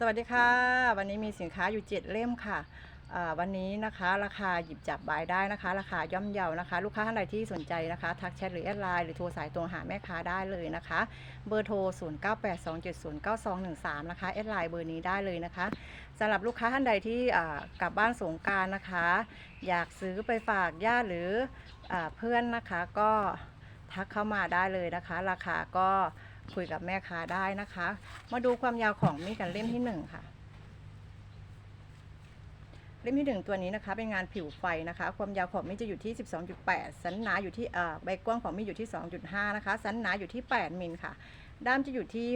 สวัสดีค่ะ วันนี้มีสินค้าอยู่ 7 เล่มค่ะวันนี้นะคะราคาหยิบจับบายได้นะคะ ราคาย่อมเยานะคะ ลูกค้าท่านใดที่สนใจนะคะทักแชทหรือแอดไลน์หรือโทรสายตรงหาแม่ค้าได้เลยนะคะ เบอร์โทร 0982709213 นะคะแอดไลน์เบอร์นี้ได้เลยนะคะสำหรับลูกค้าท่านใดที่กลับบ้านสงการนะคะ อยากซื้อไปฝากญาติหรืออเพื่อนนะคะก็ทักเข้ามาได้เลยนะคะ ราคาก็ คุยกับแม่ค้าได้นะคะ มาดูความยาวของมีดกันเล่มที่หนึ่งค่ะ เล่มที่หนึ่งตัวนี้นะคะ เป็นงานผิวไฟนะคะ ความยาวของมีดจะอยู่ที่ 12.8 สันหนาอยู่ที่เอ่อใบกว้างของมีดอยู่ที่ 2.5 นะคะ สันหนาอยู่ที่ 8 มิลค่ะ ด้ามจะอยู่ที่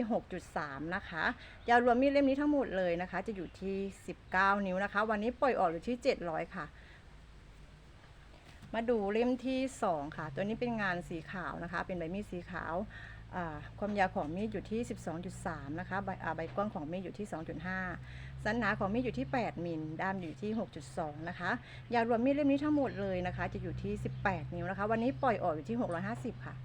6.3 นะคะ ยาวรวมมีดเล่มนี้ทั้งหมดเลยนะคะ จะอยู่ที่ 19 นิ้วนะคะ วันนี้ปล่อยออกอยู่ที่ 700 ค่ะมาดูเล่มที่ 2 ค่ะ ตัวนี้เป็นงานสีขาวนะคะ เป็นใบมีดสีขาว ความยาวของมีดอยู่ที่ 12.3 นะคะ ใบใบกว้างของมีดอยู่ที่ 2.5 สันหนาของมีดอยู่ที่ 8 มิล ด้ามอยู่ที่ 6.2 นะคะ ยาวรวมมีดเล่มนี้ทั้งหมดเลยนะคะ จะอยู่ที่ 18 นิ้วนะคะ วันนี้ปล่อยออกอยู่ที่ 650 ค่ะ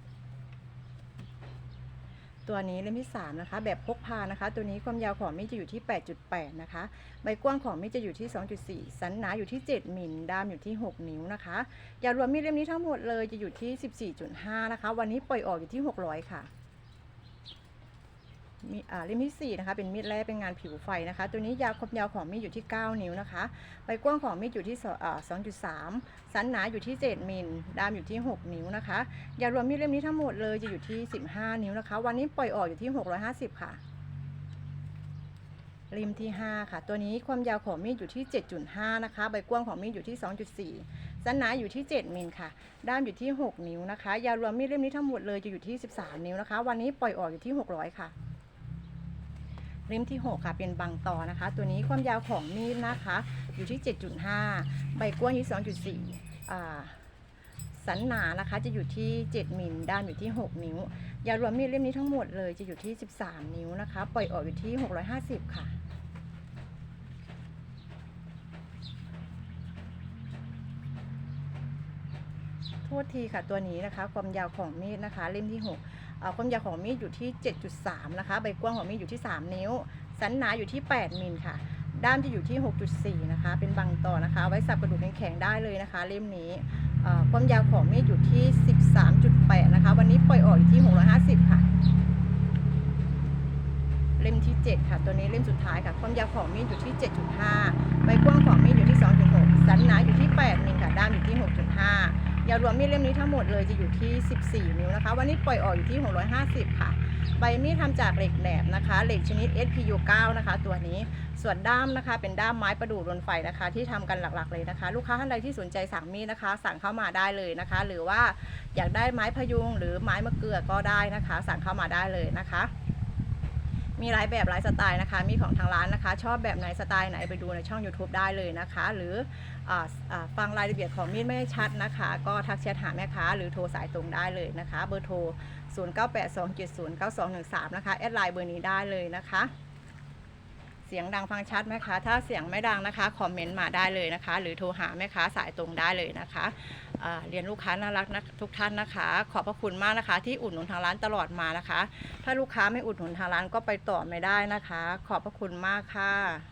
ตัวนี้เล่มที่ 3 นะคะ แบบพกพานะคะ ตัวนี้ความยาวของมีดจะอยู่ที่ 8.8 นะคะ ใบกว้างของมีดจะอยู่ที่ 2.4 สันหนาอยู่ที่ 7มิลด้ามอยู่ที่ 6 นิ้วนะคะยาวรวมมีดเล่มนี้ทั้งหมดเลยจะอยู่ที่ 14.5 นะคะ วันนี้ปล่อยออกอยู่ที่ 600 ค่ะ มีอ่าเล่มที่ 4 นะคะ เป็นมีดแร่เป็นงานผิวไฟนะคะ ตัวนี้ยาวความยาวของมีดอยู่ที่ 9 นิ้วนะคะใบกว้างของมีดอยู่ที่สองอ่า2.3สันหนาอยู่ที่ 7มิลดามอยู่ที่ 6 นิ้วนะคะยาวรวมมีดเล่มนี้ทั้งหมดเลยจะอยู่ที่ 15 นิ้วนะคะ วันนี้ปล่อยออกอยู่ที่ 650 ค่ะริมที่ 5 ค่ะ ตัวนี้ความยาวของมีดอยู่ที่ 7.5 นะคะ ใบกว้างของมีดอยู่ที่ 2.4 สันหนาอยู่ที่ 7มิลค่ะ ด้ามอยู่ที่ 6 นิ้วนะคะ ยาวรวมมีดเล่มนี้ทั้งหมดเลยจะอยู่ที่ 13 นิ้วนะคะ วันนี้ปล่อยออกอยู่ที่ 600 ค่ะ ริมที่6ค่ะเป็นบางตอนะคะ ตัวนี้ความยาวของมีดนะคะ อยู่ที่ 7.5 ใบกว้างอยู่ที่2.4สันหนานะคะจะอยู่ที่ 7มิลด้ามอยู่ที่ 6 นิ้ว ยาวรวมมีดเล่มนี้ทั้งหมดเลยจะอยู่ที่ 13 นิ้วนะคะ ปล่อยออกอยู่ที่ 650 ค่ะโทษทีค่ะตัวนี้นะคะ ความยาวของมีดนะคะ เล่มที่ 6 ความยาวของมีดอยู่ที่ 7.3 นะคะ ใบกว้างของมีดอยู่ที่ 3 นิ้ว สันหนาอยู่ที่ 8 มิลค่ะ ด้ามจะอยู่ที่ 6.4 นะคะ เป็นบางต่อนะคะ ไว้สับกระดูกแข็งๆได้เลยนะคะ เล่มนี้ความยาวของมีดอยู่ที่ 13.8 นะคะ วันนี้ปล่อยออกอยู่ที่ 650 ค่ะ เล่มที่ 7 ค่ะ ตัวนี้เล่มสุดท้ายค่ะ ความยาวของมีดอยู่ที่ 7.5 ใบกว้างของมีดอยู่ที่ 2.6 สันหนาอยู่ที่ 8 มิลค่ะ ด้ามอยู่ที่ 6.5 ยาวรวมมีดเล่มนี้ทั้งหมดเลยจะอยู่ที่ 14 นิ้วนะคะ วันนี้ปล่อยออกอยู่ที่ 650 ค่ะ ใบมีดทำจากเหล็กแหนบนะคะ เหล็กชนิด SPU 9 นะคะ ตัวนี้ ส่วนด้ามนะคะ เป็นด้ามไม้ประดู่รนไฟนะคะ ที่ทำกันหลักๆเลยนะคะ ลูกค้าท่านใดที่สนใจสั่งมีดนะคะ สั่งเข้ามาได้เลยนะคะ หรือว่าอยากได้ไม้พยุงหรือไม้มะเกือก็ได้นะคะ สั่งเข้ามาได้เลยนะคะ มีหลายแบบหลายสไตล์นะคะ มีของทางร้านนะคะ ชอบแบบไหนสไตล์ไหนไปดูในช่อง YouTube ได้เลยนะคะ หรืออฟังรายละเอียดของมีดไม่ชัดนะคะ ก็ทักแชทหาแม่ค้าหรือโทรสายตรงได้เลยนะคะ เบอร์โทร 0982709213 นะคะ แอดไลน์เบอร์นี้ได้เลยนะคะ เสียงดังฟังชัดไหมคะ ถ้าเสียงไม่ดังนะคะ คอมเมนต์มาได้เลยนะคะ หรือโทรหาแม่ค้าสายตรงได้เลยนะคะเรียนลูกค้าน่ารักนะทุกท่านนะคะ ขอบพระคุณมากนะคะ ที่อุดหนุนทางร้านตลอดมานะคะ ถ้าลูกค้าไม่อุดหนุนทางร้านก็ไปต่อไม่ได้นะคะ ขอบพระคุณมากค่ะ